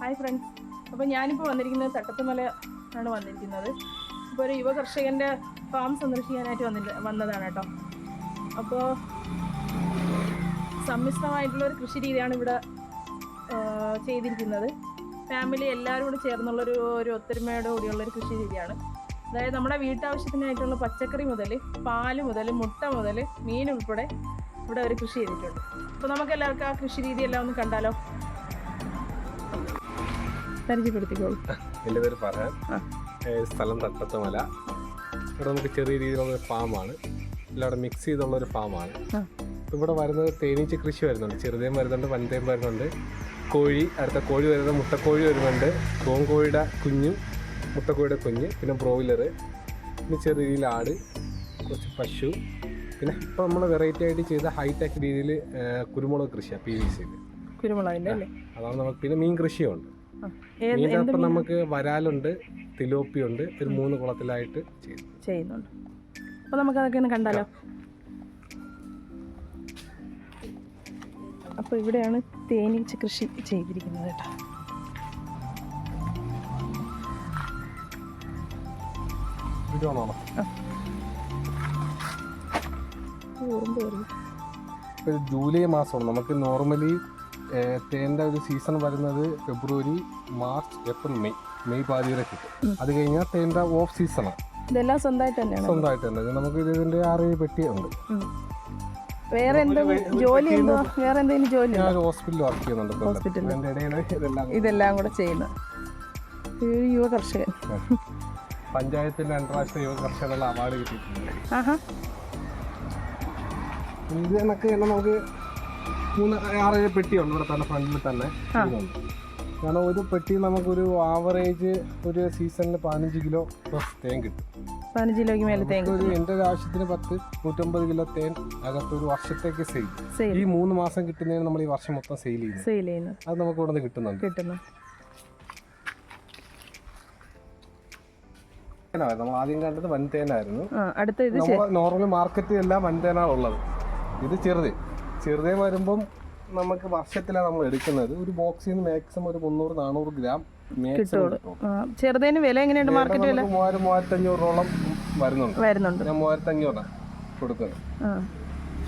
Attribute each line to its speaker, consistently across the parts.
Speaker 1: Hi friends അപ്പോൾ ഞാനിപ്പോൾ വന്നിരിക്കുന്നത് തട്ടത്തുമല ആണ് വന്നിരിക്കുന്നത്. ഇപ്പോൾ ഒരു യുവ കർഷകന്റെ ഫാം സന്ദർശിക്കാനായിട്ട് വന്നിട്ട് വന്നതാണ് കേട്ടോ. അപ്പോൾ സമ്മിശ്രമായിട്ടുള്ള ഒരു കൃഷി രീതിയാണ് ഇവിടെ ചെയ്തിരിക്കുന്നത്. ഫാമിലി എല്ലാവരും കൂടി ചേർന്നുള്ളൊരു ഒരു ഒത്തൊരുമയോട് കൂടിയുള്ളൊരു കൃഷി രീതിയാണ്. അതായത് നമ്മുടെ വീട്ടാവശ്യത്തിനായിട്ടുള്ള പച്ചക്കറി മുതൽ പാൽ മുതൽ മുട്ട മുതൽ മീൻ ഉൾപ്പെടെ ഇവിടെ ഒരു കൃഷി ചെയ്തിട്ടുണ്ട്. അപ്പോൾ നമുക്ക് എല്ലാവർക്കും ആ കൃഷി രീതി എല്ലാം ഒന്ന് കണ്ടാലോ? പരിചയപ്പെടുത്തിക്കോളൂ
Speaker 2: എന്റെ പേര് പറയാൻ സ്ഥലം തട്ടത്തുമല. ഇവിടെ നമുക്ക് ചെറിയ രീതിയിലുള്ള ഫാം ഫാമാണ്. എല്ലാവരും മിക്സ് ചെയ്തുള്ള ഒരു ഫാമാണ്.
Speaker 1: ആണ്
Speaker 2: ഇവിടെ വരുന്നത് തേനീച്ച കൃഷി വരുന്നുണ്ട്. ചെറുതേം വരുന്നുണ്ട് വൻതേം വരുന്നുണ്ട്. കോഴി അടുത്ത കോഴി വരുന്നത് മുട്ടക്കോഴി വരുന്നുണ്ട്. കോഴിയുടെ കുഞ്ഞും മുട്ടക്കോഴിയുടെ കുഞ്ഞ് പിന്നെ ബ്രോയിലർ പിന്നെ ചെറിയ രീതിയിൽ ആട് കുറച്ച് പശു. പിന്നെ ഇപ്പോൾ നമ്മൾ വെറൈറ്റി ആയിട്ട് ചെയ്ത ഹൈടെക് രീതിയിൽ കുരുമുളക് കൃഷിയാണ് പി വി സിയിൽ
Speaker 1: കുരുമുളകിന്റെ അല്ലേ?
Speaker 2: അതാണ് നമുക്ക് പിന്നെ മീൻ കൃഷിയുണ്ട്. മീനപ്പം
Speaker 1: മീനാ
Speaker 2: നമുക്ക് വരാലുണ്ട് തിലോപ്പിയുണ്ട് ഒരു മൂന്ന് കുളത്തിലായിട്ട്
Speaker 1: ചെയ്യുന്നുണ്ട്. അപ്പോൾ നമുക്ക് അതൊക്കെ ഒന്ന് കണ്ടാലോ? അപ്പോൾ ഇവിടെയാണ് തേനീച്ച കൃഷി ചെയ്തിരിക്കുന്നത് കേട്ടോ.
Speaker 2: ജൂലൈ മാസമാണ്. നമുക്ക് നോർമലി തേന്റെ ഒരു സീസൺ വരുന്നത് February March April May. May പാതി വരെ കിട്ടും അത് കഴിഞ്ഞാൽ തേന്റെ ഓഫ് സീസണാണ്
Speaker 1: ഇതെല്ലാം സ്വന്തമായിട്ട് തന്നെയാണ്?
Speaker 2: സ്വന്തമായിട്ട് തന്നെ. നമുക്ക് ഇതിന്റെ ആറ് പെട്ടിയുണ്ട്.
Speaker 1: വേറെ എന്തോ ജോലി എന്തോ വേറെ എന്തെങ്കിലും ജോലി
Speaker 2: ഞാൻ ഒരു ഹോസ്പിറ്റലിൽ വർക്ക് ചെയ്യുന്നുണ്ട്
Speaker 1: ഹോസ്പിറ്റലിൽ.
Speaker 2: ഇതെല്ലാം
Speaker 1: ഇതെല്ലാം കൂടെ ചെയ്യുന്നത് യുവ കർഷകൻ
Speaker 2: പഞ്ചായത്തിന്റെ അന്താരാഷ്ട്രീയ യുവ അവാർഡ് കിട്ടിയിട്ടുണ്ട്.
Speaker 1: ആഹാ.
Speaker 2: ഇത് കണക്ക് തന്നെ നമുക്ക് മൂന്ന് ആറേഴ് പെട്ടിയുണ്ട് ഇവിടെ തന്നെ ഫ്രണ്ടിൽ തന്നെ. കാരണം ഒരു പെട്ടി നമുക്കൊരു ആവറേജ് ഒരു സീസണിൽ പതിനഞ്ച് കിലോ പ്ലസ് തേൻ കിട്ടും.
Speaker 1: പതിനഞ്ച് കിലോയ്ക്ക് മേലെ തേൻ
Speaker 2: ഒരു എന്റെ ഒരു ആവശ്യത്തിന് പത്ത് നൂറ്റമ്പത് കിലോ തേൻ അകത്ത് ഒരു വർഷത്തേക്ക് സെയിൽ ഈ മൂന്ന് മാസം കിട്ടുന്നതിന് നമ്മൾ ഈ വർഷം മൊത്തം സെയിൽ ചെയ്യുന്നു.
Speaker 1: സെയിൽ ചെയ്യുന്നു.
Speaker 2: അത് നമുക്ക് ഇവിടെ നിന്ന് കിട്ടുന്നുണ്ട്.
Speaker 1: കിട്ടുന്നു.
Speaker 2: നമ്മൾ ആദ്യം കണ്ടത് വൻതേനായിരുന്നു.
Speaker 1: അടുത്ത
Speaker 2: നോർമൽ മാർക്കറ്റിൽ എല്ലാം വൻതേനാണ് ഉള്ളത്. ഇത് ചെറുത്. ചെറുതേ വരുമ്പം നമുക്ക് വർഷത്തിലാണ് നമ്മൾ എടുക്കുന്നത്. ഒരു ബോക്സിൽ നിന്ന് മാക്സിമം ഒരു മുന്നൂറ് നാനൂറ് ഗ്രാം
Speaker 1: ചെറുതേന് വില എങ്ങനെയുണ്ട് മാർക്കറ്റ് വില?
Speaker 2: മൂവായിരം മൂവായിരത്തഞ്ഞൂറോളം വരുന്നുണ്ട്.
Speaker 1: വരുന്നുണ്ട്.
Speaker 2: ഞാൻ മൂവായിരത്തഞ്ഞൂറാണ് കൊടുക്കുന്നത്.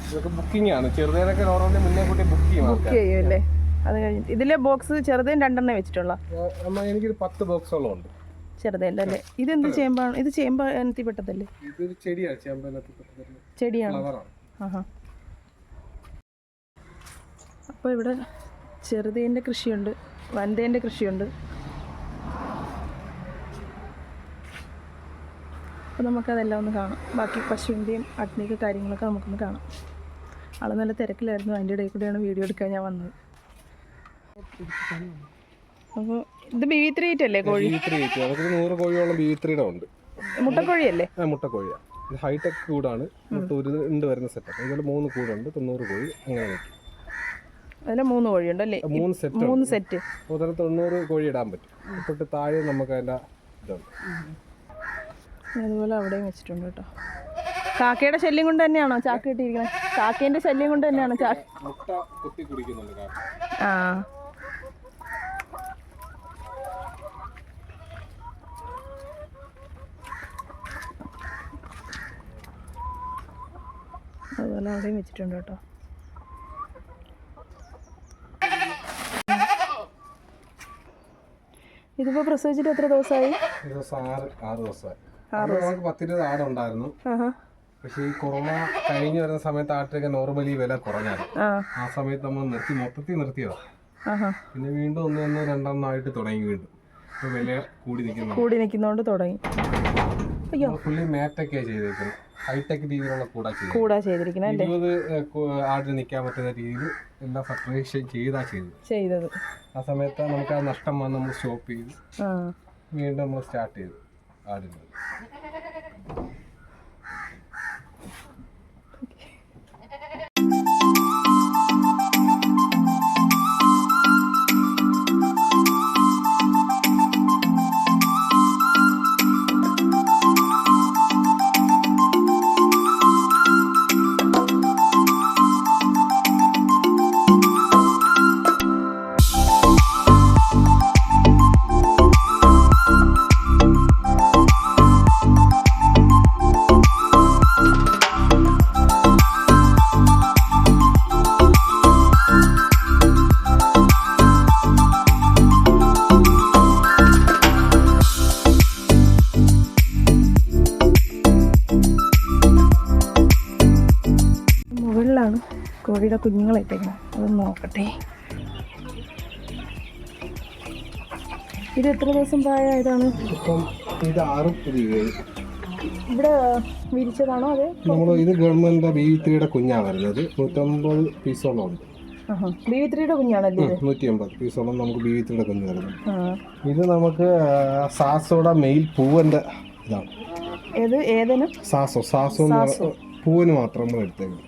Speaker 2: ഇതൊക്കെ ബുക്കിംഗ് ആണ്. ചെറുതേനൊക്കെ നോർമലി മുന്നേ കൂട്ടി ബുക്ക് ചെയ്യും
Speaker 1: ബുക്ക് ചെയ്യുമല്ലേ അത് കഴിഞ്ഞ് ഇതിലെ ബോക്സ് ചെറുതേൻ രണ്ടെണ്ണേ വെച്ചിട്ടുള്ള.
Speaker 2: എനിക്കൊരു പത്ത് ബോക്സോളം ഉണ്ട്.
Speaker 1: ചെറുതേന്റെ അല്ലേ? ഇതെന്ത് ചേമ്പാണ് ഇത് ചേമ്പ് എനത്തി പെട്ടതല്ലേ
Speaker 2: ഇതൊരു ചെടിയാണ്?
Speaker 1: ചെടിയാണ് ആഹാ. അപ്പോൾ ഇവിടെ ചെറുതേന്റെ കൃഷിയുണ്ട് വൻതേന്റെ കൃഷിയുണ്ട്. അപ്പോൾ നമുക്കതെല്ലാം ഒന്ന് കാണാം. ബാക്കി പശുവിന്റെയും അഗ്നിക്ക് കാര്യങ്ങളൊക്കെ നമുക്കൊന്ന് കാണാം. ആൾ നല്ല തിരക്കിലായിരുന്നു അതിന്റെ ഇടയിൽ കൂടെയാണ് വീഡിയോ എടുക്കാൻ ഞാൻ വന്നത്. അപ്പോൾ ഇത് ബി ത്രീ അല്ലേ കോഴി?
Speaker 2: നൂറ് കോഴിയോളം ബി ത്രീയുടെ ഉണ്ട്.
Speaker 1: മുട്ടക്കോഴിയല്ലേ?
Speaker 2: മുട്ടക്കോഴിയാണ് ഇത് ഹൈടെക് കൂടാണ്. മുട്ട ഒരു വരുന്ന സെറ്റപ്പ് ഇതുപോലെ മൂന്ന് കൂടുണ്ട് തൊണ്ണൂറ് കോഴി അങ്ങനെ നിൽക്കും.
Speaker 1: അതിൽ മൂന്ന് കോഴിയുണ്ട് അല്ലേ
Speaker 2: മൂന്ന് സെറ്റ്
Speaker 1: മൂന്ന് സെറ്റ്.
Speaker 2: മുതൽ തൊണ്ണൂറ് കോഴി ഇടാൻ പറ്റും. തൊട്ട് താഴെ നമുക്ക് അതിന്റെ ഇതുണ്ട്.
Speaker 1: അതുപോലെ അവിടെയും വെച്ചിട്ടുണ്ട് കേട്ടോ. കാക്കയുടെ ശല്യം കൊണ്ട് തന്നെയാണോ ചാക്ക് കിട്ടിയിരിക്കുന്നത് കാക്കേന്റെ ശല്യം കൊണ്ട് തന്നെയാണോ ചാക്ക്. ആ. അതുപോലെ അവിടെയും വെച്ചിട്ടുണ്ട് കേട്ടോ. ഇതിപ്പോ പ്രസവിച്ചിട്ട് എത്ര ദിവസമായി.
Speaker 2: നമുക്ക് പത്തിരുപത്
Speaker 1: ആഹാ.
Speaker 2: പക്ഷേ ഈ കൊറോണ കഴിഞ്ഞ് വരുന്ന സമയത്ത് ആട്ടിലൊക്കെ നോർമലി വില കുറഞ്ഞായിരുന്നു
Speaker 1: ആ.
Speaker 2: സമയത്ത് നമ്മൾ നിർത്തി മൊത്തത്തിൽ നിർത്തിയതാണ് പിന്നെ വീണ്ടും ഒന്ന് ഒന്ന് രണ്ടെണ്ണമായിട്ട് തുടങ്ങി വീണ്ടും. വില കൂടി നിൽക്കുന്നു
Speaker 1: കൂടി നിൽക്കുന്നോണ്ട് തുടങ്ങി.
Speaker 2: ഫുള്ളി മാറ്റൊക്കെയാണ് ചെയ്തേക്കുന്നത്. ഹൈടെക് രീതിയിലുള്ള കൂടാ
Speaker 1: കൂടാ ചെയ്തിരിക്കുന്നത് അല്ലേ?
Speaker 2: ഇരുപത് ആടിന് നിൽക്കാൻ പറ്റുന്ന രീതിയിൽ എല്ലാം സെപ്പറേഷൻ ചെയ്താ ചെയ്തത്
Speaker 1: ചെയ്തത്.
Speaker 2: ആ സമയത്ത് നമുക്ക് ആ നഷ്ടം വന്ന് നമ്മൾ സ്റ്റോപ്പ് ചെയ്തു വീണ്ടും നമ്മൾ സ്റ്റാർട്ട് ചെയ്തു ആടിന്
Speaker 1: കോഴിയുടെ കുഞ്ഞുങ്ങളിട്ടേക്കണം അതൊന്ന് നോക്കട്ടെ. ഇത് എത്ര ദിവസം പ്രായമായതാണ്?
Speaker 2: ഇപ്പം ഇത് ആറും ഇത് ഏഴ്.
Speaker 1: ഇവിടെ വിരിച്ചതാണോ അതെ?
Speaker 2: നമ്മൾ ഇത് ഗവൺമെന്റ് ബി ത്രീയുടെ കുഞ്ഞാണ് വരുന്നത് നൂറ്റമ്പത് പീസോളം ഉണ്ട്.
Speaker 1: ബി ത്രീയുടെ കുഞ്ഞാണല്ലേ
Speaker 2: നൂറ്റി അമ്പത് പീസോളം നമുക്ക് ബി ത്രീയുടെ കുഞ്ഞ് വരുന്നത് ഇത് നമുക്ക് സാസോടെ മെയിൽ പൂവന്റെ ഇതാണ്.
Speaker 1: ഏത് ഏതിനും?
Speaker 2: സാസോ സാസോ പൂവിന് മാത്രം നമ്മൾ എടുത്തേക്കുന്നത്.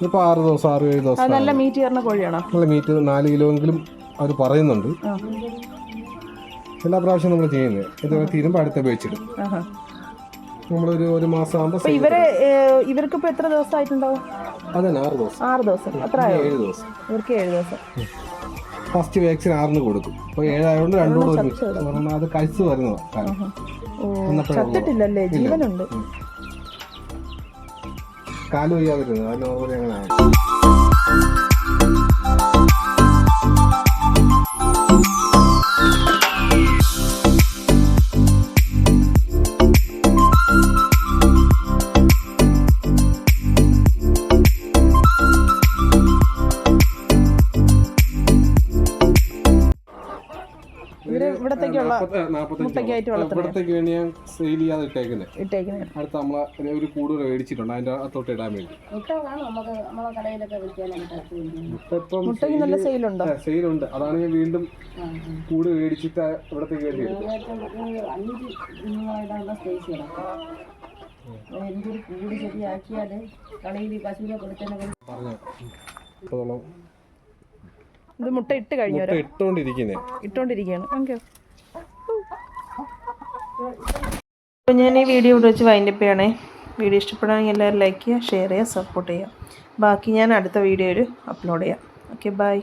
Speaker 2: ഇതിപ്പോൾ ആറ് ദിവസം ആറ് ഏഴ് ദിവസം
Speaker 1: നല്ല മീറ്റ് ചേർന്ന കോഴിയാണോ?
Speaker 2: നല്ല മീറ്റ് നാല് കിലോ എങ്കിലും അവർ പറയുന്നുണ്ട്. എല്ലാ പ്രാവശ്യം നമ്മൾ ചെയ്യുന്നത് ഇത് തീരുമ്പോൾ അടുത്ത ഉപയോഗിച്ചിടും. നമ്മളൊരു ഒരു മാസം ആകുമ്പോൾ
Speaker 1: ഇവരെ ഇവർക്ക് ഇപ്പൊ എത്ര ദിവസമായിട്ടുണ്ടാവും
Speaker 2: അതന്നെ ആറ് ദിവസം.
Speaker 1: ആറ് ദിവസം. അത്ര
Speaker 2: ഏഴ് ദിവസം.
Speaker 1: ഇവർക്ക് ഏഴ് ദിവസം.
Speaker 2: ഫസ്റ്റ് വാക്സിൻ ആറിന് കൊടുക്കും. അപ്പോൾ ഏഴായതുകൊണ്ട് രണ്ടുകൂടെ ഒരുമിച്ച്. അത് കഴിച്ചു വരുന്നതാണ്.
Speaker 1: ഓ ചത്തിട്ടില്ലല്ലേ? ജീവനുണ്ട്.
Speaker 2: കാൽ വയ്യാതിരുന്നത് അത് നോർമലി
Speaker 1: മുട്ടയ്ക്കായിട്ട് വളർത്തുന്നത്.
Speaker 2: വേണ്ടി ഞാൻ സെയിൽ ചെയ്യാതെ ഇട്ടേക്കുന്നത്
Speaker 1: ഇട്ടേക്കുന്നത്
Speaker 2: അടുത്ത നമ്മളെ ഒരു കൂടുതൽ മേടിച്ചിട്ടുണ്ട്. അതിന്റെ അകത്തോട്ട് ഇടാൻ വേണ്ടി.
Speaker 1: മുട്ടയ്ക്ക് നല്ല സെയിലുണ്ടോ
Speaker 2: സെയിലുണ്ട് അതാണ് ഞാൻ വീണ്ടും കൂട് മേടിച്ചിട്ട് ഇവിടത്തേക്ക് വേണ്ടി
Speaker 3: കൂട് ശരിയാക്കിയാൽ കളിയിൽ പശുവിനെ കൊടുത്തതിനെ
Speaker 2: പറഞ്ഞോ.
Speaker 1: ഇത് മുട്ട ഇട്ട് കഴിഞ്ഞു
Speaker 2: മുട്ട ഇട്ടുകൊണ്ടിരിക്കുന്നേ
Speaker 1: ഇട്ടോണ്ടിരിക്കുകയാണ്. ഓക്കെ
Speaker 4: അപ്പോൾ ഞാൻ ഈ വീഡിയോ ഇവിടെ വെച്ച് വൈൻഡപ്പ് ചെയ്യണേ. വീഡിയോ ഇഷ്ടപ്പെടുകയാണെങ്കിൽ എല്ലാവരും ലൈക്ക് ചെയ്യുക ഷെയർ ചെയ്യുക സപ്പോർട്ട് ചെയ്യുക. ബാക്കി ഞാൻ അടുത്ത വീഡിയോയിൽ അപ്ലോഡ് ചെയ്യാം. Okay bye